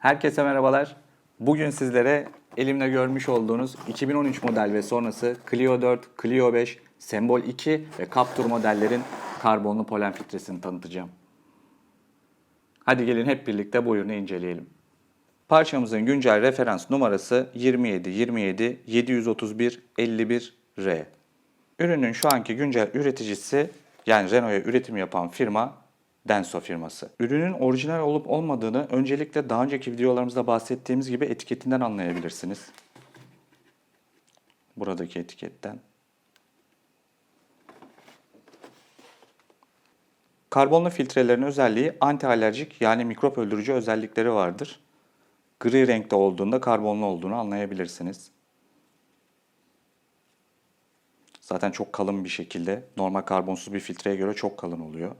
Herkese merhabalar. Bugün sizlere elimde görmüş olduğunuz 2013 model ve sonrası Clio 4, Clio 5, Sembol 2 ve Captur modellerin karbonlu polen filtresini tanıtacağım. Hadi gelin hep birlikte bu ürünü inceleyelim. Parçamızın güncel referans numarası 27 27 731 51 R. Ürünün şu anki güncel üreticisi yani Renault'a üretim yapan firma Denso firması. Ürünün orijinal olup olmadığını öncelikle daha önceki videolarımızda bahsettiğimiz gibi etiketinden anlayabilirsiniz. Buradaki etiketten. Karbonlu filtrelerin özelliği anti alerjik yani mikrop öldürücü özellikleri vardır. Gri renkte olduğunda karbonlu olduğunu anlayabilirsiniz. Zaten çok kalın bir şekilde normal karbonsuz bir filtreye göre çok kalın oluyor.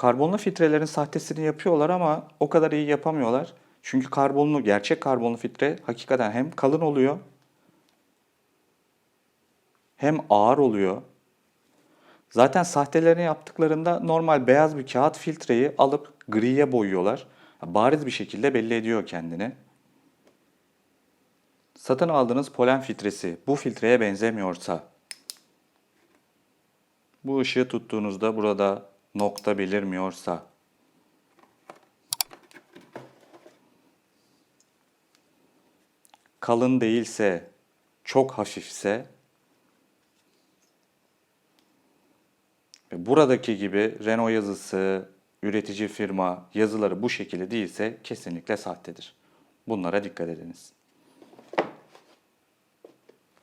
Karbonlu filtrelerin sahtesini yapıyorlar ama o kadar iyi yapamıyorlar. Çünkü karbonlu, gerçek karbonlu filtre hakikaten hem kalın oluyor hem ağır oluyor. Zaten sahtelerini yaptıklarında normal beyaz bir kağıt filtreyi alıp griye boyuyorlar. Bariz bir şekilde belli ediyor kendini. Satın aldığınız polen filtresi bu filtreye benzemiyorsa, bu ışığı tuttuğunuzda burada nokta belirmiyorsa, kalın değilse, çok hafifse ve buradaki gibi Renault yazısı, üretici firma yazıları bu şekilde değilse kesinlikle sahtedir. Bunlara dikkat ediniz.